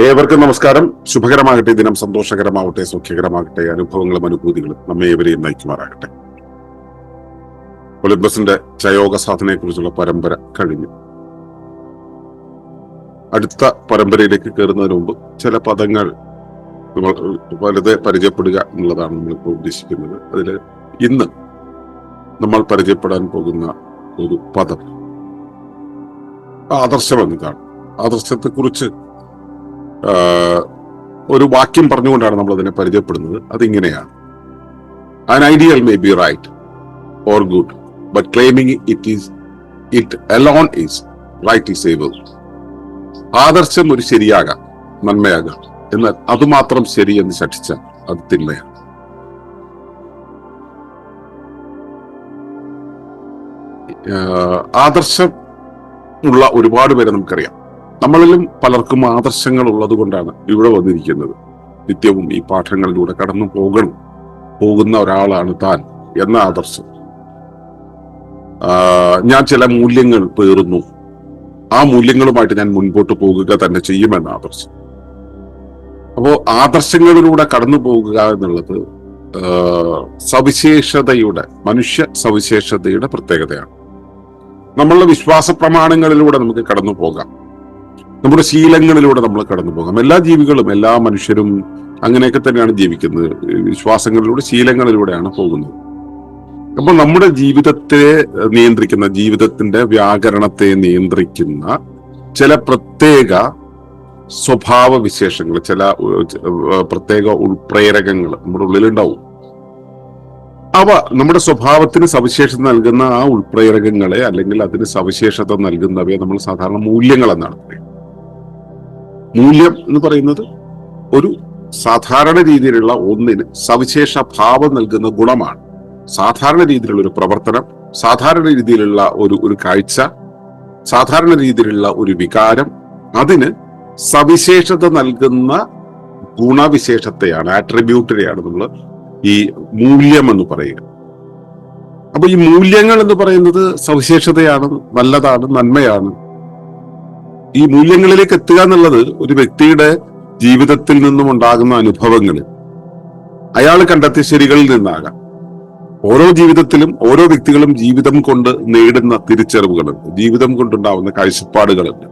ഏവർക്കും നമസ്കാരം. ശുഭകരമാകട്ടെ. ദിനം സന്തോഷകരമാവട്ടെ സൗഖ്യകരമാകട്ടെ അനുഭവങ്ങളും അനുഭൂതികളും നമ്മെ ഏവരെയും നയിക്കുമാറാകട്ടെ. ഒളിമ്പസിന്റെ ചയോഗ സാധനയെ കുറിച്ചുള്ള പരമ്പര കഴിഞ്ഞു. അടുത്ത പരമ്പരയിലേക്ക് കയറുന്നതിന് മുമ്പ് ചില പദങ്ങൾ നമ്മൾ വലുത് പരിചയപ്പെടുക എന്നുള്ളതാണ് നമ്മളിപ്പോൾ ഉദ്ദേശിക്കുന്നത്. അതിൽ ഇന്ന് നമ്മൾ പരിചയപ്പെടാൻ പോകുന്ന ഒരു പദം. ആദർശം എന്നതാണ്. ആദർശത്തെക്കുറിച്ച് ഒരു വാക്യം പറഞ്ഞുകൊണ്ടാണ് നമ്മൾ അതിനെ പരിചയപ്പെടുന്നത്. അതിങ്ങനെയാണ്. An ideal may be right or good but claiming it is it alone is right is able ആദർശം ഒരു ശരിയാകാം നന്മയാകാം. എന്നാൽ അതുമാത്രം ശരി എന്ന് ശഠിച്ചാൽ അത് തിന്മയാണ്. ആദർശം ഉള്ള ഒരുപാട് പേരെ നമുക്കറിയാം. നമ്മളിലും പലർക്കും ആദർശങ്ങൾ ഉള്ളത് കൊണ്ടാണ് ഇവിടെ വന്നിരിക്കുന്നത്. നിത്യവും ഈ പാഠങ്ങളിലൂടെ കടന്നു പോകണം. പോകുന്ന ഒരാളാണ് താൻ എന്ന ആദർശം. ഞാൻ ചില മൂല്യങ്ങൾ പേറുന്നു. ആ മൂല്യങ്ങളുമായിട്ട് ഞാൻ മുൻപോട്ട് പോകുക തന്നെ ചെയ്യുമെന്ന ആദർശം. അപ്പോ ആദർശങ്ങളിലൂടെ കടന്നു പോകുക എന്നുള്ളത് സവിശേഷതയുടെ മനുഷ്യ സവിശേഷതയുടെ പ്രത്യേകതയാണ്. നമ്മളുടെ വിശ്വാസ പ്രമാണങ്ങളിലൂടെ നമുക്ക് കടന്നു പോകാം. നമ്മുടെ ശീലങ്ങളിലൂടെ നമ്മൾ കടന്നു പോകാം. എല്ലാ ജീവികളും എല്ലാ മനുഷ്യരും അങ്ങനെയൊക്കെ തന്നെയാണ് ജീവിക്കുന്നത്. വിശ്വാസങ്ങളിലൂടെ ശീലങ്ങളിലൂടെയാണ് പോകുന്നത്. അപ്പൊ നമ്മുടെ ജീവിതത്തെ നിയന്ത്രിക്കുന്ന ജീവിതത്തിന്റെ വ്യാകരണത്തെ നിയന്ത്രിക്കുന്ന ചില പ്രത്യേക സ്വഭാവ വിശേഷങ്ങൾ ചില പ്രത്യേക ഉൾപ്രേരകങ്ങൾ നമ്മുടെ ഉള്ളിലുണ്ടാവും. അവ നമ്മുടെ സ്വഭാവത്തിന് സവിശേഷത നൽകുന്ന ആ ഉൾപ്രേരകങ്ങളെ അല്ലെങ്കിൽ അതിന് സവിശേഷത നൽകുന്നവയെ നമ്മൾ സാധാരണ മൂല്യങ്ങൾ എന്നാണ് പറയുന്നത് മൂല്യം എന്ന് പറയുന്നത് ഒരു സാധാരണ രീതിയിലുള്ള ഒന്നിന് സവിശേഷ ഭാവം നൽകുന്ന ഗുണമാണ്. സാധാരണ രീതിയിലുള്ള ഒരു പ്രവർത്തനം സാധാരണ രീതിയിലുള്ള ഒരു ഒരു കാഴ്ച സാധാരണ രീതിയിലുള്ള ഒരു വികാരം അതിന് സവിശേഷത നൽകുന്ന ഗുണവിശേഷത്തെയാണ് ആട്രിബ്യൂട്ടിനെയാണ് നമ്മൾ ഈ മൂല്യം എന്ന് പറയുക. അപ്പൊ ഈ മൂല്യങ്ങൾ എന്ന് പറയുന്നത് സവിശേഷതയാണ് നല്ലതാണ് നന്മയാണ്. ഈ മൂല്യങ്ങളിലേക്ക് എത്തുക എന്നുള്ളത് ഒരു വ്യക്തിയുടെ ജീവിതത്തിൽ നിന്നും ഉണ്ടാകുന്ന അനുഭവങ്ങൾ അയാൾ കണ്ടെത്തിയ ശരികളിൽ നിന്നാകാം. ഓരോ ജീവിതത്തിലും ഓരോ വ്യക്തികളും ജീവിതം കൊണ്ട് നേടുന്ന തിരിച്ചറിവുകളുണ്ട്. ജീവിതം കൊണ്ടുണ്ടാവുന്ന കാഴ്ചപ്പാടുകളുണ്ട്.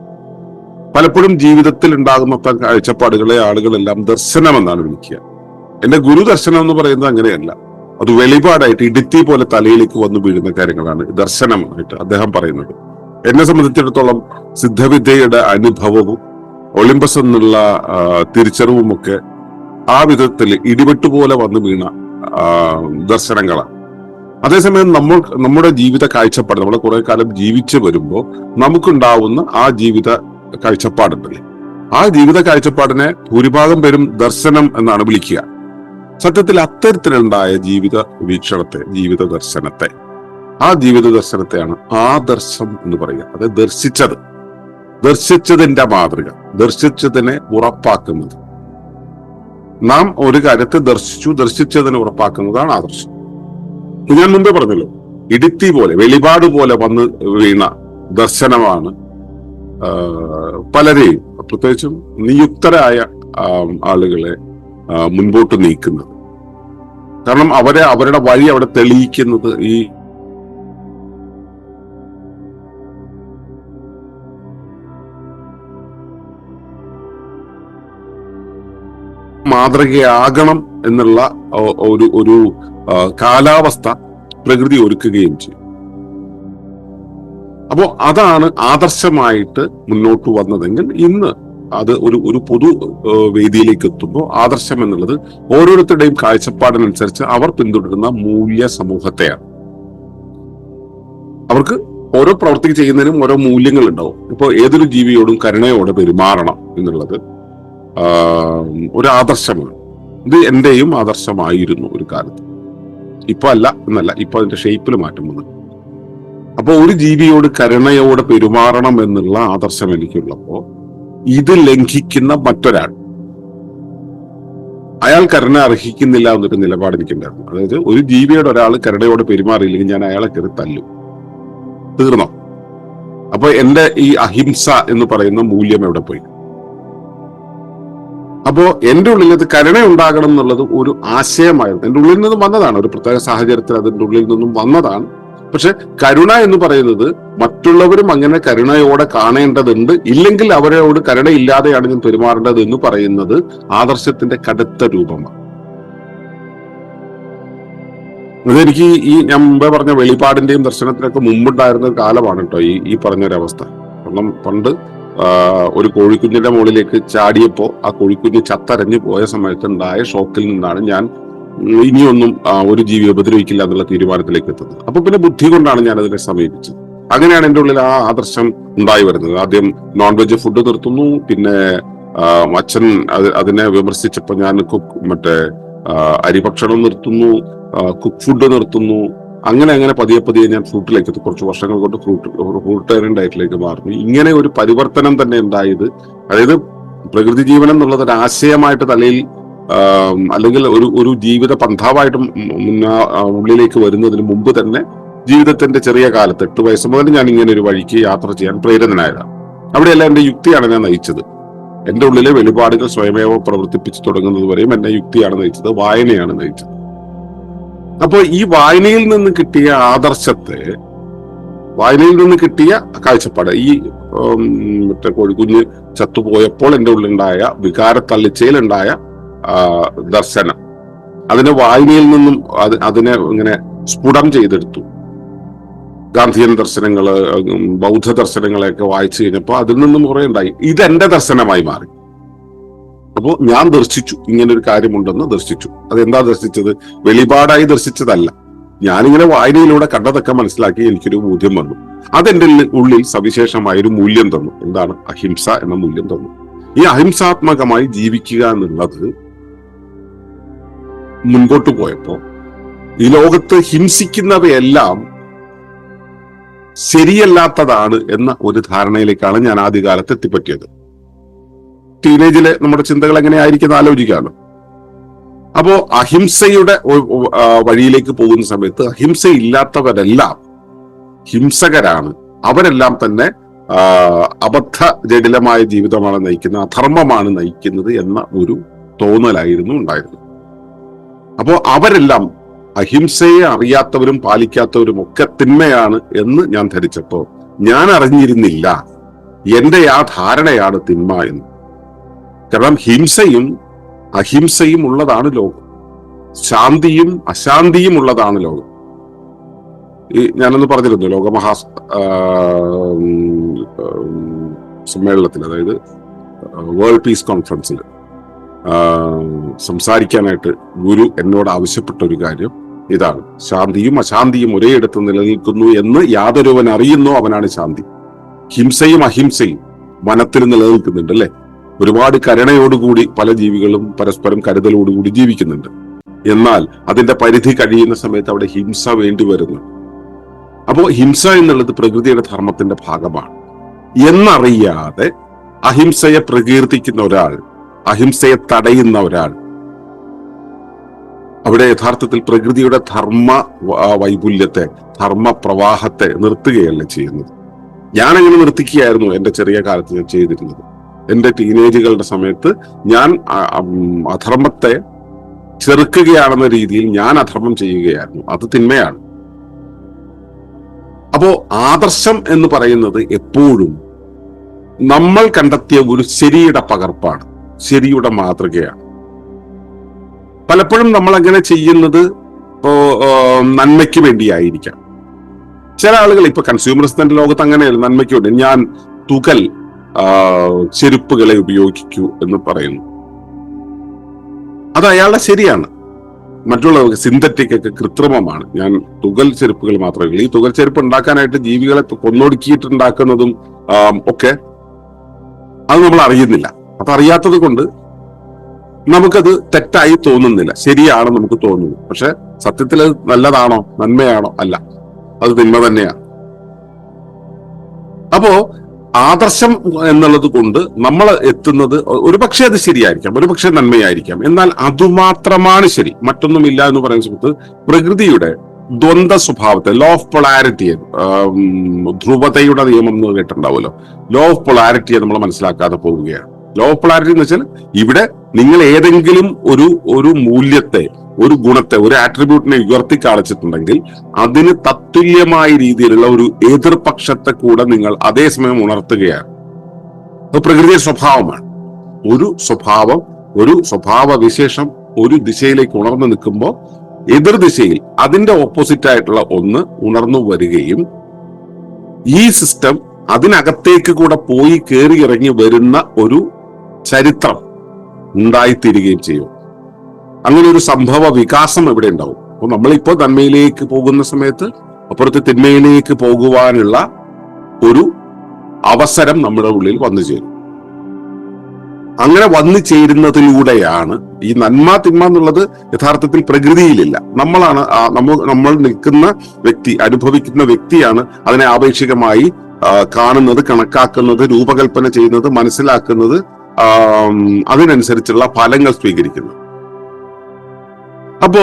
പലപ്പോഴും ജീവിതത്തിൽ ഉണ്ടാകുന്ന കാഴ്ചപ്പാടുകളെ ആളുകളെല്ലാം ദർശനം എന്നാണ് വിളിക്കുക. എന്റെ ഗുരു ദർശനം എന്ന് പറയുന്നത് അങ്ങനെയല്ല. അത് വെളിപാടായിട്ട് ഇടുത്തി പോലെ തലയിലേക്ക് വന്നു വീഴുന്ന കാര്യങ്ങളാണ് ദർശനമായിട്ട് അദ്ദേഹം പറയുന്നത്. എന്നെ സംബന്ധിച്ചിടത്തോളം സിദ്ധവിദ്യയുടെ അനുഭവവും ഒളിമ്പസ് എന്നുള്ള തിരിച്ചറിവും ഒക്കെ ആ വിധത്തിൽ ഇടിവെട്ട് പോലെ വന്നു വീണ ദർശനങ്ങളാണ് അതേസമയം നമ്മൾ നമ്മുടെ ജീവിത കാഴ്ചപ്പാട് നമ്മൾ കുറെ കാലം ജീവിച്ചു വരുമ്പോൾ നമുക്കുണ്ടാവുന്ന ആ ജീവിത കാഴ്ചപ്പാടുണ്ടല്ലേ? ആ ജീവിത കാഴ്ചപ്പാടിനെ ഭൂരിഭാഗം പേരും ദർശനം എന്നാണ് വിളിക്കുക. സത്യത്തിൽ അത്തരത്തിലുണ്ടായ ജീവിത വീക്ഷണത്തെ ജീവിത ദർശനത്തെ ആ ജീവിത ദർശനത്തെയാണ് ആദർശം എന്ന് പറയുക. അത് ദർശിച്ചത്. ദർശിച്ചതിന്റെ മാതൃക. ദർശിച്ചതിനെ ഉറപ്പാക്കുന്നത്. നാം ഒരു കാര്യത്തെ ദർശിച്ചു ദർശിച്ചതിനെ ഉറപ്പാക്കുന്നതാണ് ആദർശം. ഞാൻ മുമ്പേ പറഞ്ഞല്ലോ. ഇടുത്തി പോലെ വെളിപാട് പോലെ വന്ന് വീണ ദർശനമാണ് പലരെയും പ്രത്യേകിച്ചും നിയുക്തരായ ആളുകളെ മുൻപോട്ട് നീക്കുന്നത്. കാരണം അവരെ അവരുടെ വഴി അവിടെ തെളിയിക്കുന്നത് ഈ മാതൃകയാകണം എന്നുള്ള ഒരു ഒരു കാലാവസ്ഥ പ്രകൃതി ഒരുക്കുകയും ചെയ്യും. അപ്പോ അതാണ് ആദർശമായിട്ട് മുന്നോട്ട് വന്നതെങ്കിൽ ഇന്ന് അത് ഒരു ഒരു പൊതു വേദിയിലേക്ക് എത്തുമ്പോൾ ആദർശം എന്നുള്ളത് ഓരോരുത്തരുടെയും കാഴ്ചപ്പാടിനനുസരിച്ച് അവർ പിന്തുടരുന്ന മൂല്യ സമൂഹത്തെയാണ്. അവർക്ക് ഓരോ പ്രവൃത്തി ചെയ്യുന്നതിനും ഓരോ മൂല്യങ്ങൾ ഉണ്ടാവും ഇപ്പോൾ ഏതൊരു ജീവിയോടും കരുണയോടെ പെരുമാറണം എന്നുള്ളത് ഒരു ആദർശമാണ്. ഇത് എന്റെയും ആദർശമായിരുന്നു ഒരു കാലത്ത്. ഇപ്പൊ അല്ല എന്നല്ല ഇപ്പൊ അതിന്റെ ഷേപ്പിൽ മാറ്റം വന്നു. അപ്പോൾ ഒരു ജീവിയോട് കരുണയോടെ പെരുമാറണം എന്നുള്ള ആദർശം എനിക്കുള്ളപ്പോ ഇത് ലംഘിക്കുന്ന മറ്റൊരാൾ. അയാൾ കരുണ അർഹിക്കുന്നില്ല എന്നൊരു നിലപാട് എനിക്കുണ്ടായിരുന്നു. അതായത് ഒരു ജീവിയോട് ഒരാൾ കരുണയോടെ പെരുമാറിയില്ലെങ്കിൽ ഞാൻ അയാളെ കയറി തല്ലും. തീർന്നോ? അപ്പൊ എന്റെ ഈ അഹിംസ എന്ന് പറയുന്ന മൂല്യം എവിടെ പോയി? അപ്പോ എന്റെ ഉള്ളിൽ അത് കരുണ ഉണ്ടാകണം എന്നുള്ളത് ഒരു ആശയമായിരുന്നു. എന്റെ ഉള്ളിൽ നിന്നും വന്നതാണ്. ഒരു പ്രത്യേക സാഹചര്യത്തിൽ അതിന്റെ ഉള്ളിൽ നിന്നും വന്നതാണ്. പക്ഷെ കരുണ എന്ന് പറയുന്നത് മറ്റുള്ളവരും അങ്ങനെ കരുണയോടെ കാണേണ്ടതുണ്ട്. ഇല്ലെങ്കിൽ അവരോട് കരുണയില്ലാതെയാണ് ഞാൻ പെരുമാറേണ്ടത് എന്ന് പറയുന്നത് ആദർശത്തിന്റെ കടുത്ത രൂപമാണ്. അതെനിക്ക് ഈ ഞാൻ മുമ്പേ പറഞ്ഞ വെളിപാടിന്റെയും ദർശനത്തിനൊക്കെ മുമ്പുണ്ടായിരുന്ന ഒരു കാലമാണ് കേട്ടോ ഈ ഈ പറഞ്ഞൊരവസ്ഥ. കാരണം പണ്ട് ഒരു കോഴിക്കുഞ്ഞിന്റെ മുകളിലേക്ക് ചാടിയപ്പോൾ ആ കോഴിക്കുഞ്ഞ് ചത്തരഞ്ഞു പോയ സമയത്ത് ഉണ്ടായ ഷോക്കിൽ നിന്നാണ് ഞാൻ ഇനിയൊന്നും ഒരു ജീവി ഉപദ്രവിക്കില്ല എന്നുള്ള തീരുമാനത്തിലേക്ക് എത്തുന്നത്. അപ്പൊ പിന്നെ ബുദ്ധി കൊണ്ടാണ് ഞാൻ അതിനെ സമീപിച്ചത്. അങ്ങനെയാണ് എന്റെ ഉള്ളിൽ ആ ആദർശം ഉണ്ടായി വരുന്നത്. ആദ്യം നോൺ വെജ് ഫുഡ് നിർത്തുന്നു പിന്നെ അച്ഛൻ അതിനെ വിമർശിച്ചപ്പോ ഞാൻ കുക്ക് മറ്റേ അരിഭക്ഷണം നിർത്തുന്നു കുക്ക് ഫുഡ് നിർത്തുന്നു അങ്ങനെ അങ്ങനെ പതിയെ പതിയെ ഞാൻ ഫ്രൂട്ടിലേക്ക്. കുറച്ച് വർഷങ്ങൾ കൊണ്ട് ഫ്രൂട്ട് ഫ്രൂട്ടേറിയൻ ഡയറ്റിലേക്ക് മാറുന്നു. ഇങ്ങനെ ഒരു പരിവർത്തനം തന്നെ ഉണ്ടായത് അതായത് പ്രകൃതി ജീവനം എന്നുള്ളത് ഒരു ആശയമായിട്ട് തലയിൽ അല്ലെങ്കിൽ ഒരു ഒരു ജീവിത പന്ഥാവായിട്ട് ഉള്ളിലേക്ക് വരുന്നതിന് മുമ്പ് തന്നെ ജീവിതത്തിന്റെ ചെറിയ കാലത്ത് എട്ട് വയസ്സ് മുതൽ ഞാൻ ഇങ്ങനെ ഒരു വഴിക്ക് യാത്ര ചെയ്യാൻ പ്രേരിതനായതാണ് അവിടെയെല്ലാം എന്റെ യുക്തിയാണ് ഞാൻ നയിച്ചത്. എന്റെ ഉള്ളിലെ വെളിപാടുകൾ സ്വയമേവ പ്രവർത്തിപ്പിച്ചു തുടങ്ങുന്നത് വരെയും എന്നെ യുക്തിയാണ് നയിച്ചത് വായനയാണ് നയിച്ചത്. അപ്പോ ഈ വായനയിൽ നിന്ന് കിട്ടിയ ആദർശത്തെ വായനയിൽ നിന്ന് കിട്ടിയ കാഴ്ചപ്പാട് ഈ മറ്റേ കോഴിക്കുഞ്ഞ് ചത്തുപോയപ്പോൾ എന്റെ ഉള്ളിലുണ്ടായ വികാര തള്ളിച്ചയിലുണ്ടായ ആ, ദർശനം. അതിനെ വായനയിൽ നിന്നും അത് അതിനെ ഇങ്ങനെ സ്ഫുടം ചെയ്തെടുത്തു. ഗാന്ധിയൻ ദർശനങ്ങൾ ബൗദ്ധ ദർശനങ്ങളെയൊക്കെ വായിച്ചു കഴിഞ്ഞപ്പോൾ അതിൽ നിന്നും കുറെ ഉണ്ടായി. ഇതെന്റെ ദർശനമായി മാറി. അപ്പോൾ ഞാൻ ദർശിച്ചു. ഇങ്ങനെ ഒരു കാര്യമുണ്ടെന്ന് ദർശിച്ചു. അതെന്താ ദർശിച്ചത്? വെളിപാടായി ദർശിച്ചതല്ല. ഞാനിങ്ങനെ വായനയിലൂടെ കണ്ടതൊക്കെ മനസ്സിലാക്കി എനിക്കൊരു ബോധ്യം വന്നു. അതെന്റെ ഉള്ളിൽ- സവിശേഷമായ ഒരു മൂല്യം തന്നു. എന്താണ്? അഹിംസ എന്ന മൂല്യം തന്നു. ഈ അഹിംസാത്മകമായി ജീവിക്കുക എന്നുള്ളത് മുൻപോട്ട് പോയപ്പോ ഈ ലോകത്ത് ഹിംസിക്കുന്നവയെല്ലാം ശരിയല്ലാത്തതാണ് എന്ന ഒരു ധാരണയിലേക്കാണ് ഞാൻ ആദ്യകാലത്ത് എത്തിപ്പറ്റിയത്. ടീനേജിലെ നമ്മുടെ ചിന്തകൾ എങ്ങനെയായിരിക്കും ആലോചിക്കാമല്ലോ. അപ്പോ അഹിംസയുടെ വഴിയിലേക്ക് പോകുന്ന സമയത്ത് അഹിംസ ഇല്ലാത്തവരെല്ലാം ഹിംസകരാണ്. അവരെല്ലാം തന്നെ അബദ്ധ ജടിലമായ ജീവിതമാണ് നയിക്കുന്നത് അധർമ്മമാണ് നയിക്കുന്നത് എന്ന ഒരു തോന്നലായിരുന്നു ഉണ്ടായിരുന്നത്. അപ്പോ അവരെല്ലാം അഹിംസയെ അറിയാത്തവരും പാലിക്കാത്തവരും ഒക്കെ തിന്മയാണ് എന്ന് ഞാൻ ധരിച്ചപ്പോ ഞാൻ അറിഞ്ഞിരുന്നില്ല എന്റെ ആ ധാരണയാണ് തിന്മ എന്ന്. കാരണം ഹിംസയും അഹിംസയും ഉള്ളതാണ് ലോകം. ശാന്തിയും അശാന്തിയും ഉള്ളതാണ് ലോകം. ഈ ഞാനൊന്ന് പറഞ്ഞിരുന്നു ലോകമഹാ സമ്മേളനത്തിൽ അതായത് വേൾഡ് പീസ് കോൺഫറൻസിൽ സംസാരിക്കാനായിട്ട് ഗുരു എന്നോട് ആവശ്യപ്പെട്ട ഒരു കാര്യം ഇതാണ്. ശാന്തിയും അശാന്തിയും ഒരേയിടത്ത് നിലനിൽക്കുന്നു എന്ന് യാതൊരുവൻ അറിയുന്നോ അവനാണ് ശാന്തി. ഹിംസയും അഹിംസയും വനത്തിൽ നിലനിൽക്കുന്നുണ്ട് അല്ലെ? ഒരുപാട് കരുണയോടുകൂടി പല ജീവികളും പരസ്പരം കരുതലോടുകൂടി ജീവിക്കുന്നുണ്ട്. എന്നാൽ അതിന്റെ പരിധി കഴിയുന്ന സമയത്ത് അവിടെ ഹിംസ വേണ്ടി വരുന്നു. അപ്പോ ഹിംസ എന്നുള്ളത് പ്രകൃതിയുടെ ധർമ്മത്തിന്റെ ഭാഗമാണ്. എന്നറിയാതെ അഹിംസയെ പ്രകീർത്തിക്കുന്ന ഒരാൾ അഹിംസയെ തടയുന്ന ഒരാൾ അവിടെ യഥാർത്ഥത്തിൽ പ്രകൃതിയുടെ ധർമ്മ വൈപുല്യത്തെ ധർമ്മ പ്രവാഹത്തെ നിർത്തുകയല്ല ചെയ്യുന്നത്. ഞാനങ്ങനെ നിർത്തിക്കുകയായിരുന്നു എന്റെ ചെറിയ കാലത്ത് ഞാൻ ചെയ്തിരുന്നത്. എന്റെ ടീനേജുകളുടെ സമയത്ത് ഞാൻ അധർമ്മത്തെ ചെറുക്കുകയാണെന്ന രീതിയിൽ ഞാൻ അധർമ്മം ചെയ്യുകയായിരുന്നു. അത് തിന്മയാണ്. അപ്പോ ആദർശം എന്ന് പറയുന്നത് എപ്പോഴും നമ്മൾ കണ്ടെത്തിയ ഒരു ശരിയുടെ പകർപ്പാണ്. ശരിയുടെ മാതൃകയാണ്. പലപ്പോഴും നമ്മൾ അങ്ങനെ ചെയ്യുന്നത് ഇപ്പോ നന്മയ്ക്ക് വേണ്ടിയായിരിക്കാം. ചില ആളുകൾ ഇപ്പൊ കൺസ്യൂമറിസത്തിന്റെ ലോകത്ത് അങ്ങനെയല്ല നന്മയ്ക്ക് വേണ്ടി. ഞാൻ തുകൽ ചെരുപ്പുകളെ ഉപയോഗിക്കൂ എന്ന് പറയുന്നു. അത് അയാളുടെ ശരിയാണ്. മറ്റുള്ളവർക്ക് സിന്തറ്റിക് ഒക്കെ കൃത്രിമമാണ്. ഞാൻ തുകൽ ചെരുപ്പുകൾ മാത്രമേ ഈ തുകൽ ചെരുപ്പ് ഉണ്ടാക്കാനായിട്ട് ജീവികളെ കൊന്നൊടുക്കിയിട്ടുണ്ടാക്കുന്നതും ഒക്കെ അത് നമ്മൾ അറിയുന്നില്ല. അപ്പൊ അറിയാത്തത് കൊണ്ട് നമുക്കത് തെറ്റായി തോന്നുന്നില്ല. ശരിയാണ് നമുക്ക് തോന്നുന്നു പക്ഷെ സത്യത്തിൽ അത് നല്ലതാണോ? നന്മയാണോ? അല്ല. അത് തിന്മ തന്നെയാണ്. അപ്പോ ആദർശം എന്നുള്ളത് കൊണ്ട് നമ്മൾ എത്തുന്നത് ഒരു പക്ഷേ അത് ശരിയായിരിക്കാം ഒരു പക്ഷേ നന്മയായിരിക്കാം. എന്നാൽ അതുമാത്രമാണ് ശരി. മറ്റൊന്നുമില്ല എന്ന് പറയുന്ന സമയത്ത് പ്രകൃതിയുടെ ദ്വന്ദ് സ്വഭാവത്തെ ലോ ഓഫ് പൊളാരിറ്റിയെ ധ്രുവതയുടെ നിയമം എന്ന് കേട്ടിട്ടുണ്ടാവുമല്ലോ. ലോ ഓഫ് പൊളാരിറ്റിയെ നമ്മൾ മനസ്സിലാക്കാതെ പോവുകയാണ്. ലോ ഓഫ് പൊളാരിറ്റി എന്ന് വെച്ചാൽ ഇവിടെ നിങ്ങൾ ഏതെങ്കിലും ഒരു ഒരു മൂല്യത്തെ ഒരു ഗുണത്തെ ഒരു ആട്രിബ്യൂട്ടിനെ ഉയർത്തി കാണിച്ചിട്ടുണ്ടെങ്കിൽ അതിന് തത്തുല്യമായ രീതിയിലുള്ള ഒരു എതിർപക്ഷത്തെ കൂടെ നിങ്ങൾ അതേസമയം ഉണർത്തുകയാണ്. അത് പ്രകൃതിയുടെ സ്വഭാവമാണ്. ഒരു സ്വഭാവം ഒരു സ്വഭാവ വിശേഷം ഒരു ദിശയിലേക്ക് ഉണർന്നു നിൽക്കുമ്പോൾ എതിർ ദിശയിൽ അതിന്റെ ഓപ്പോസിറ്റ് ആയിട്ടുള്ള ഒന്ന് ഉണർന്നു വരികയും ഈ സിസ്റ്റം അതിനകത്തേക്ക് കൂടെ പോയി കയറി ഇറങ്ങി വരുന്ന ഒരു ചരിത്രം ഉണ്ടായിത്തീരുകയും ചെയ്യും. അങ്ങനെ ഒരു സംഭവ വികാസം ഇവിടെ ഉണ്ടാവും. അപ്പൊ നമ്മളിപ്പോ നന്മയിലേക്ക് പോകുന്ന സമയത്ത് അപ്പുറത്ത് തിന്മയിലേക്ക് പോകുവാനുള്ള ഒരു അവസരം നമ്മുടെ ഉള്ളിൽ വന്നു ചേരും. അങ്ങനെ വന്നു ചേരുന്നതിലൂടെയാണ് ഈ നന്മ തിന്മ എന്നുള്ളത് യഥാർത്ഥത്തിൽ പ്രകൃതിയിലില്ല. നമ്മളാണ് നമ്മൾ നമ്മൾ നിൽക്കുന്ന വ്യക്തി അനുഭവിക്കുന്ന വ്യക്തിയാണ് അതിനെ ആപേക്ഷികമായി കാണുന്നത് കണക്കാക്കുന്നത് രൂപകൽപ്പന ചെയ്യുന്നത് മനസ്സിലാക്കുന്നത് അതിനനുസരിച്ചുള്ള ഫലങ്ങൾ സ്വീകരിക്കുന്നത്. അപ്പോ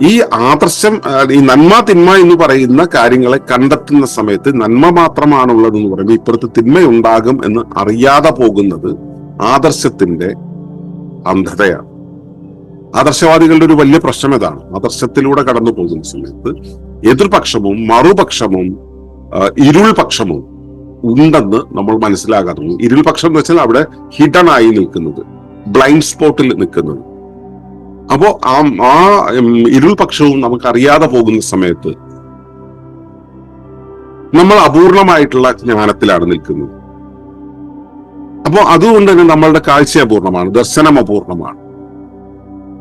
ഈ ആദർശം ഈ നന്മ തിന്മ എന്ന് പറയുന്ന കാര്യങ്ങളെ കണ്ടെത്തുന്ന സമയത്ത് നന്മ മാത്രമാണുള്ളത് എന്ന് പറയുമ്പോൾ ഇപ്പുറത്ത് തിന്മയുണ്ടാകും എന്ന് അറിയാതെ പോകുന്നത് ആദർശത്തിന്റെ അന്ധതയാണ്. ആദർശവാദികളുടെ ഒരു വലിയ പ്രശ്നം ഇതാണ്. ആദർശത്തിലൂടെ കടന്നു പോകുന്ന സമയത്ത് എതിർപക്ഷവും മറുപക്ഷവും ഇരുൾ ഇരുൾപക്ഷവും ഉണ്ടെന്ന് നമ്മൾ മനസ്സിലാകാറുണ്ട് പോകും ഇരുൾപക്ഷം എന്ന് വെച്ചാൽ അവിടെ ഹിഡൺ ആയി നിൽക്കുന്നത് ബ്ലൈൻഡ് സ്പോട്ടിൽ നിൽക്കുന്നത്. അപ്പോ ആ ആ ഇരുൾപക്ഷവും നമുക്ക് അറിയാതെ പോകുന്ന സമയത്ത് നമ്മൾ അപൂർണമായിട്ടുള്ള ജ്ഞാനത്തിലാണ് നിൽക്കുന്നത്. അപ്പോ അതുകൊണ്ട് തന്നെ നമ്മളുടെ കാഴ്ച അപൂർണമാണ് ദർശനം അപൂർണമാണ്.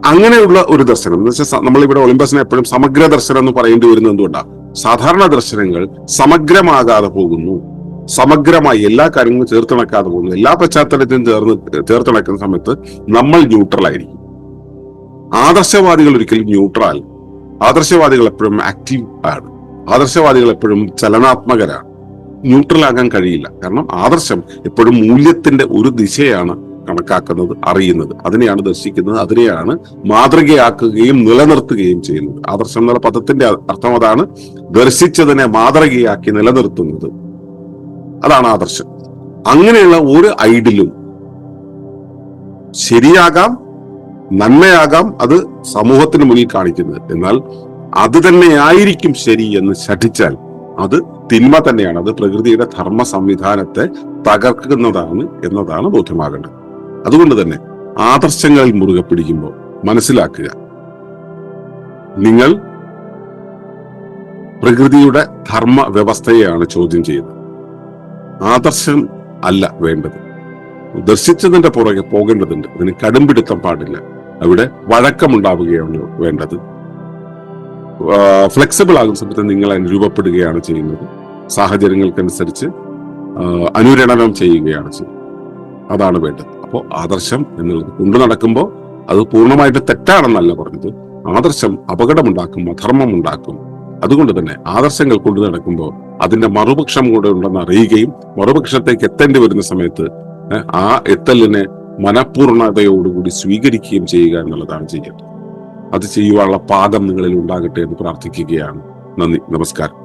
അങ്ങനെയുള്ള ഒരു ദർശനം എന്ന് വെച്ചാൽ നമ്മൾ ഇവിടെ ഒളിമ്പസിനെ എപ്പോഴും സമഗ്ര ദർശനം എന്ന് പറയേണ്ടി വരുന്നത് എന്തുകൊണ്ടാണ് സാധാരണ ദർശനങ്ങൾ സമഗ്രമാകാതെ പോകുന്നു. സമഗ്രമായി എല്ലാ കാര്യങ്ങളും ചേർത്തിണക്കാതെ പോകുന്നു. എല്ലാ പശ്ചാത്തലത്തിനും ചേർന്ന് ചേർത്തിണക്കുന്ന സമയത്ത് നമ്മൾ ന്യൂട്രൽ ആയിരിക്കും. ആദർശവാദികൾ ഒരിക്കലും ന്യൂട്രൽ. ആദർശവാദികൾ എപ്പോഴും ആക്റ്റീവ് ആണ്. ആദർശവാദികൾ എപ്പോഴും ചലനാത്മകരാണ്. ന്യൂട്രൽ ആകാൻ കഴിയില്ല. കാരണം ആദർശം എപ്പോഴും മൂല്യത്തിന്റെ ഒരു ദിശയാണ് കണക്കാക്കുന്നത് അറിയുന്നത്. അതിനെയാണ് ദർശിക്കുന്നത്. അതിനെയാണ് മാതൃകയാക്കുകയും നിലനിർത്തുകയും ചെയ്യുന്നത്. ആദർശം എന്നുള്ള പദത്തിന്റെ അർത്ഥം അതാണ് ദർശിച്ചതിനെ മാതൃകയാക്കി നിലനിർത്തുന്നത്. അതാണ് ആദർശം. അങ്ങനെയുള്ള ഒരു ഐഡിലും ശരിയാകാം നന്മയാകാം അത് സമൂഹത്തിന് മുന്നിൽ കാണിക്കുന്നത്. എന്നാൽ അത് തന്നെയായിരിക്കും ശരി എന്ന് ശഠിച്ചാൽ അത് തിന്മ തന്നെയാണ്. അത് പ്രകൃതിയുടെ ധർമ്മ സംവിധാനത്തെ തകർക്കുന്നതാണ് എന്നതാണ് ബോധ്യമാകേണ്ടത്. അതുകൊണ്ട് തന്നെ ആദർശങ്ങളിൽ മുറുകെ പിടിക്കുമ്പോൾ മനസ്സിലാക്കുക നിങ്ങൾ പ്രകൃതിയുടെ ധർമ്മ വ്യവസ്ഥയെയാണ് ചോദ്യം ചെയ്യുന്നത്. ആദർശം അല്ല വേണ്ടത്. ദർശിച്ചതിന്റെ പുറകെ പോകേണ്ടതുണ്ട്. അതിന് കടുംപിടുത്തം പാടില്ല. അവിടെ വഴക്കമുണ്ടാവുകയാണ് വേണ്ടത്. ഫ്ലെക്സിബിൾ ആകുന്ന സമയത്ത് നിങ്ങൾ അതിന് രൂപപ്പെടുകയാണ് ചെയ്യുന്നത്. സാഹചര്യങ്ങൾക്കനുസരിച്ച് അനുരണനം ചെയ്യുകയാണ് ചെയ്യുന്നത്. അതാണ് വേണ്ടത്. അപ്പോൾ ആദർശം എന്നുള്ളത് കൊണ്ടു നടക്കുമ്പോൾ അത് പൂർണമായിട്ട് തെറ്റാണെന്നല്ല പറഞ്ഞത്. ആദർശം അപകടമുണ്ടാക്കും അധർമ്മം ഉണ്ടാക്കും. അതുകൊണ്ട് തന്നെ ആദർശങ്ങൾ കൊണ്ടു നടക്കുമ്പോൾ അതിന്റെ മറുപക്ഷം കൂടെ ഉണ്ടെന്ന് അറിയുകയും മറുപക്ഷത്തേക്ക് എത്തേണ്ടി വരുന്ന സമയത്ത് ആ എത്തലിനെ മനഃപൂർണതയോടുകൂടി സ്വീകരിക്കുകയും ചെയ്യുക എന്നുള്ളതാണ് ചെയ്യേണ്ടത്. അത് ചെയ്യുവാനുള്ള പാകം നിങ്ങളിൽ ഉണ്ടാകട്ടെ എന്ന് പ്രാർത്ഥിക്കുകയാണ്. നന്ദി. നമസ്കാരം.